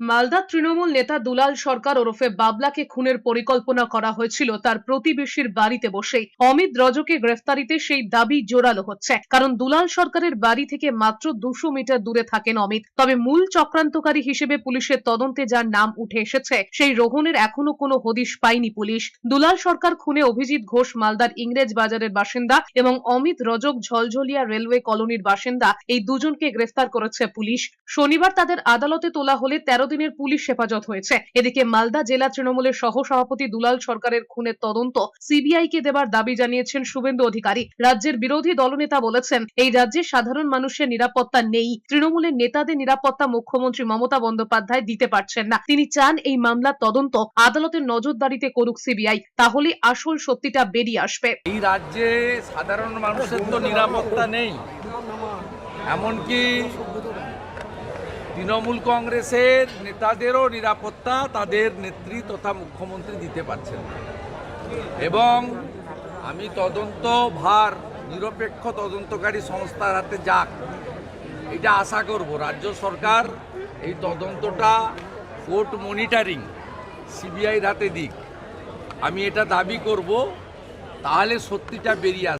মালদা তৃণমূল নেতা দুলাল সরকার ওরফে বাবলাকে খুনের পরিকল্পনা করা হয়েছিল তার প্রতিবেশীর বাড়িতে বসেই। অমিত রজকে গ্রেফতারিতে সেই দাবি জোরালো হচ্ছে। কারণ দুলাল সরকারের বাড়ি থেকে মাত্র দুশো মিটার দূরে থাকেন অমিত। তবে মূল চক্রান্তকারী হিসেবে পুলিশের তদন্তে যার নাম উঠে এসেছে, সেই রোহনের এখনও কোনো হদিশ পায়নি পুলিশ। দুলাল সরকার খুনে অভিজিৎ ঘোষ মালদার ইংরেজ বাজারের বাসিন্দা এবং অমিত রজক ঝলঝলিয়া রেলওয়ে কলোনির বাসিন্দা। এই দুজনকে গ্রেফতার করেছে পুলিশ। শনিবার তাদের আদালতে তোলা হলে তেরো দিনের পুলিশ হেফাজত হয়েছে? এদিকে মালদা জেলা তৃণমূলের সহ সভাপতি দুলাল সরকারের খুনের তদন্ত সিবিআই কে দেবার দাবি জানিয়েছেন শুভেন্দু অধিকারী। রাজ্যের বিরোধী দলনেতা বলেছেন, এই রাজ্যে সাধারণ মানুষের নিরাপত্তা নেই। তৃণমূলের নেতাদের নিরাপত্তা মুখ্যমন্ত্রী মমতা বন্দ্যোপাধ্যায় দিতে পারছেন না। তিনি চান এই মামলার তদন্ত আদালতের নজরদারিতে করুক সিবিআই। তাহলে আসল সত্যিটা বেরিয়ে আসবে। এই রাজ্যে সাধারণ মানুষের তো নিরাপত্তা নেই। এমনকি তৃণমূল কংগ্রেসের নেতাদেরও নিরাপত্তা তাদের নেত্রী তথা মুখ্যমন্ত্রী দিতে পারছেন এবং আমি তদন্ত ভার, নিরপেক্ষ তদন্তকারী সংস্থার হাতে যাক, এটা আশা করব। রাজ্য সরকার এই তদন্তটা কোর্ট মনিটারিং সিবিআইর হাতে দিক। আমি এটা দাবি করব, তাহলে সত্যিটা বেরিয়ে